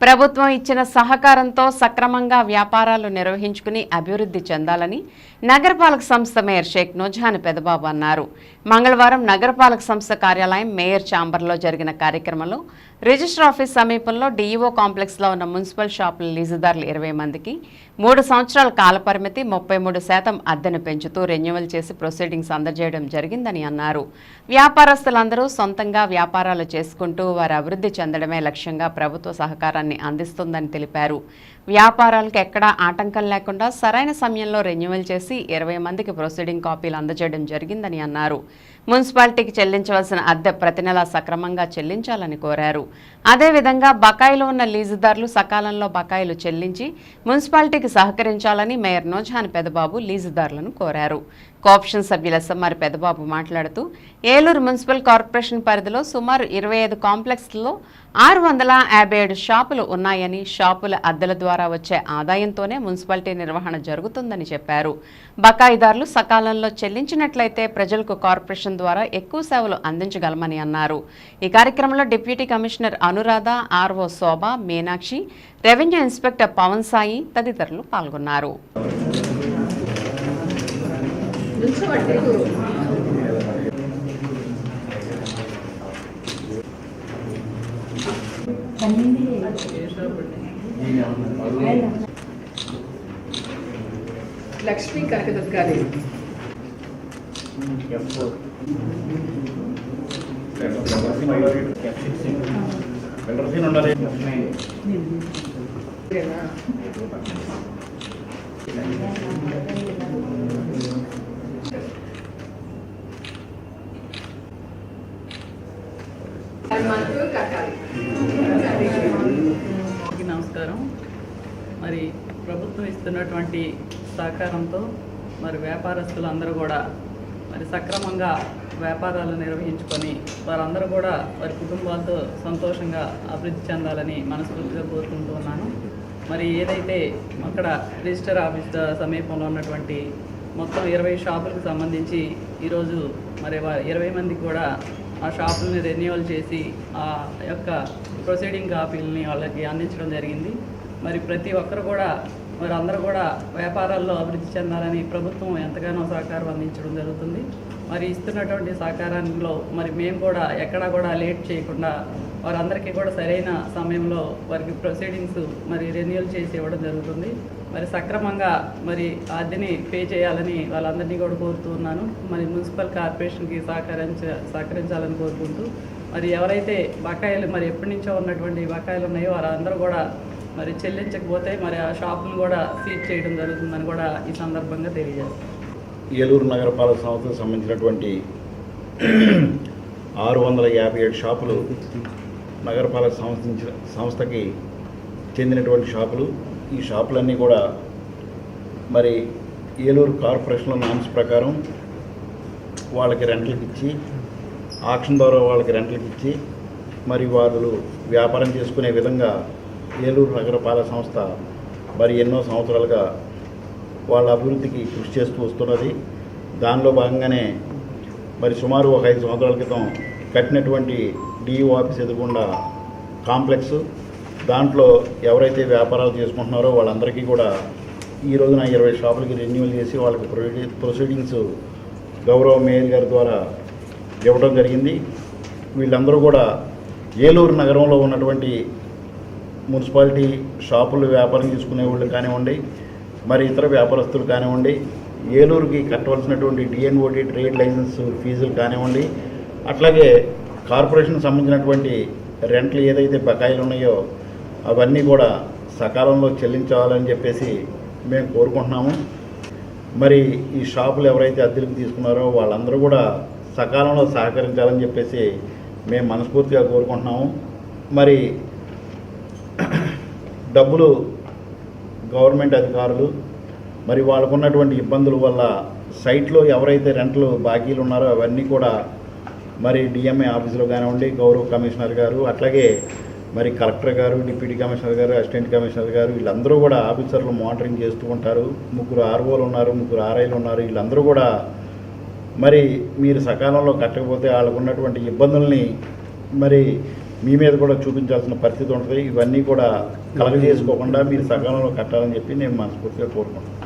ప్రభుత్వం ఇచ్చిన సహకారంతో సక్రమంగా వ్యాపారాలు నిర్వహించుకుని అభివృద్ధి చెందాలని నగరపాలక సంస్థ మేయర్ షేక్ నూజాన్ పెదబాబు అన్నారు. మంగళవారం నగరపాలక సంస్థ కార్యాలయం మేయర్ ఛాంబర్లో జరిగిన కార్యక్రమంలో రిజిస్టర్ ఆఫీస్ సమీపంలో డీఈఓ కాంప్లెక్స్లో ఉన్న మున్సిపల్ షాపుల లీజుదారులు ఇరవై మందికి మూడు సంవత్సరాల కాలపరిమితి ముప్పై మూడు శాతం అద్దెను పెంచుతూ రెన్యువల్ చేసి ప్రొసీడింగ్స్ అందజేయడం జరిగిందని అన్నారు. వ్యాపారస్తులందరూ సొంతంగా వ్యాపారాలు చేసుకుంటూ వారి అభివృద్ధి చెందడమే లక్ష్యంగా ప్రభుత్వ సహకారాన్ని అందిస్తుందని తెలిపారు. వ్యాపారాలకు ఎక్కడా ఆటంకం లేకుండా సరైన సమయంలో రెన్యువల్ చేసి ఇరవై మందికి ప్రొసీడింగ్ కాపీలు అందజేయడం జరిగిందని అన్నారు. మున్సిపాలిటీకి చెల్లించవలసిన అద్దె ప్రతి నెలా సక్రమంగా చెల్లించాలని కోరారు. అదేవిధంగా బకాయిలు ఉన్న లీజుదారులు సకాలంలో బకాయిలు చెల్లించి మున్సిపాలిటీ మున్సిపాలిటీకి సహకరించాలని మేయర్ నోజాన్ పెదబాబు లీజుదారులను కోరారు. కోఆప్షన్ సభ్యుల ఎస్ఎంఆర్ పెదబాబు మాట్లాడుతూ ఏలూరు మున్సిపల్ కార్పొరేషన్ పరిధిలో సుమారు ఇరవై ఐదు కాంప్లెక్స్లో ఆరు వందల యాభై ఏడు షాపులు ఉన్నాయని షాపుల అద్దెల ద్వారా వచ్చే ఆదాయంతోనే మున్సిపాలిటీ నిర్వహణ జరుగుతుందని చెప్పారు. బకాయిదారులు సకాలంలో చెల్లించినట్లయితే ప్రజలకు కార్పొరేషన్ ద్వారా ఎక్కువ సేవలు అందించగలమని అన్నారు. ఈ కార్యక్రమంలో deputy commissioner Anuradha RO Shobha Meenakshi revenue inspector Pavan Sai తదితరులు పాల్గొన్నారు. లక్ష్మీ కనకదుర్గాదేవి మంత్ నమస్కారం. మరి ప్రభుత్వం ఇస్తున్నటువంటి సహకారంతో మరి వ్యాపారస్తులు అందరూ కూడా మరి సక్రమంగా వ్యాపారాలు నిర్వహించుకొని వారందరూ కూడా వారి కుటుంబాలతో సంతోషంగా అభివృద్ధి చెందాలని మనస్ఫూర్తిగా కోరుకుంటూ ఉన్నాను. మరి ఏదైతే అక్కడ రిజిస్టర్ ఆఫీస్ సమీపంలో ఉన్నటువంటి మొత్తం ఇరవై షాపులకు సంబంధించి ఈరోజు మరి ఇరవై మందికి కూడా ఆ షాపుల్ని రెన్యువల్ చేసి ఆ యొక్క ప్రొసీడింగ్ కాపీలని వాళ్ళకి అందించడం జరిగింది. మరి ప్రతి ఒక్కరు కూడా మరి అందరూ కూడా వ్యాపారాల్లో అభివృద్ధి చెందాలని ప్రభుత్వం ఎంతగానో సహకారం అందించడం జరుగుతుంది. మరి ఇస్తున్నటువంటి సహకారంలో మరి మేము కూడా ఎక్కడా కూడా లేట్ చేయకుండా వారందరికీ కూడా సరైన సమయంలో వారికి ప్రొసీడింగ్స్ మరి రెన్యూల్ చేసి ఇవ్వడం జరుగుతుంది. మరి సక్రమంగా మరి అద్దెని పే చేయాలని వాళ్ళందరినీ కూడా కోరుతున్నాను మరి మున్సిపల్ కార్పొరేషన్కి సహకరించ సహకరించాలని కోరుకుంటూ మరి ఎవరైతే బకాయిలు మరి ఎప్పటి నుంచో ఉన్నటువంటి బకాయిలు ఉన్నాయో వారందరూ కూడా మరి చెల్లించకపోతే మరి ఆ షాపులు కూడా సీజ్ చేయడం జరుగుతుందని కూడా ఈ సందర్భంగా తెలియజేస్తాం. ఏలూరు నగరపాలక సంస్థకు సంబంధించినటువంటి ఆరు వందల యాభై ఏడు షాపులు నగరపాలక సంస్థ సంస్థకి చెందినటువంటి షాపులు. ఈ షాపులన్నీ కూడా మరి ఏలూరు కార్పొరేషన్లో నామ్స్ ప్రకారం వాళ్ళకి రెంట్లకు ఇచ్చి ఆక్షన్ ద్వారా వాళ్ళకి రెంట్లకు ఇచ్చి మరి వాళ్ళు వ్యాపారం చేసుకునే విధంగా ఏలూరు నగరపాలక సంస్థ మరి ఎన్నో సంవత్సరాలుగా వాళ్ళ అభివృద్ధికి కృషి చేస్తూ వస్తున్నది. దానిలో భాగంగానే మరి సుమారు ఒక ఐదు సంవత్సరాల క్రితం కట్టినటువంటి డిఈఓ ఆఫీస్ ఎదుగుండా కాంప్లెక్స్. దాంట్లో ఎవరైతే వ్యాపారాలు చేసుకుంటున్నారో వాళ్ళందరికీ కూడా ఈ రోజున ఇరవై షాపులకి రెన్యువల్ చేసి వాళ్ళకి ప్రొసీడింగ్స్ గౌరవ మేయర్ గారి ద్వారా ఇవ్వడం జరిగింది. వీళ్ళందరూ కూడా ఏలూరు నగరంలో ఉన్నటువంటి మున్సిపాలిటీ షాపులు వ్యాపారం చేసుకునే వాళ్ళు కానివ్వండి మరి ఇతర వ్యాపారస్తులు కానివ్వండి ఏలూరుకి కట్టవలసినటువంటి డిఎన్ఓటి ట్రేడ్ లైసెన్స్ ఫీజులు కానివ్వండి అట్లాగే కార్పొరేషన్ సంబంధించినటువంటి రెంట్లు ఏదైతే బకాయిలు ఉన్నాయో అవన్నీ కూడా సకాలంలో చెల్లించాలని చెప్పేసి మేము కోరుకుంటున్నాము. మరి ఈ షాపులు ఎవరైతే అద్దెలకు తీసుకున్నారో వాళ్ళందరూ కూడా సకాలంలో సహకరించాలని చెప్పేసి మేము మనస్ఫూర్తిగా కోరుకుంటున్నాము. మరి డబ్బులు గవర్నమెంట్ అధికారులు మరి వాళ్ళకున్నటువంటి ఇబ్బందుల వల్ల సైట్లో ఎవరైతే రెంట్లు బాకీలు ఉన్నారో అవన్నీ కూడా మరి డిఎంఏ ఆఫీసులో కానివ్వండి గౌరవ కమిషనర్ గారు అట్లాగే మరి కలెక్టర్ గారు డిప్యూటీ కమిషనర్ గారు అసిస్టెంట్ కమిషనర్ గారు వీళ్ళందరూ కూడా ఆఫీసర్లు మానిటరింగ్ చేస్తూ ఉంటారు. ముగ్గురు ఆర్ఓలు ఉన్నారు ముగ్గురు ఆర్ఐలు ఉన్నారు. వీళ్ళందరూ కూడా మరి మీరు సకాలంలో కట్టకపోతే వాళ్ళకు ఉన్నటువంటి ఇబ్బందుల్ని మరి మీ మీద కూడా చూపించాల్సిన పరిస్థితి ఉంటుంది. ఇవన్నీ కూడా కలగజేసుకోకుండా మీరు సకాలంలో కట్టాలని చెప్పి నేను మనస్ఫూర్తిగా కోరుకుంటున్నాను.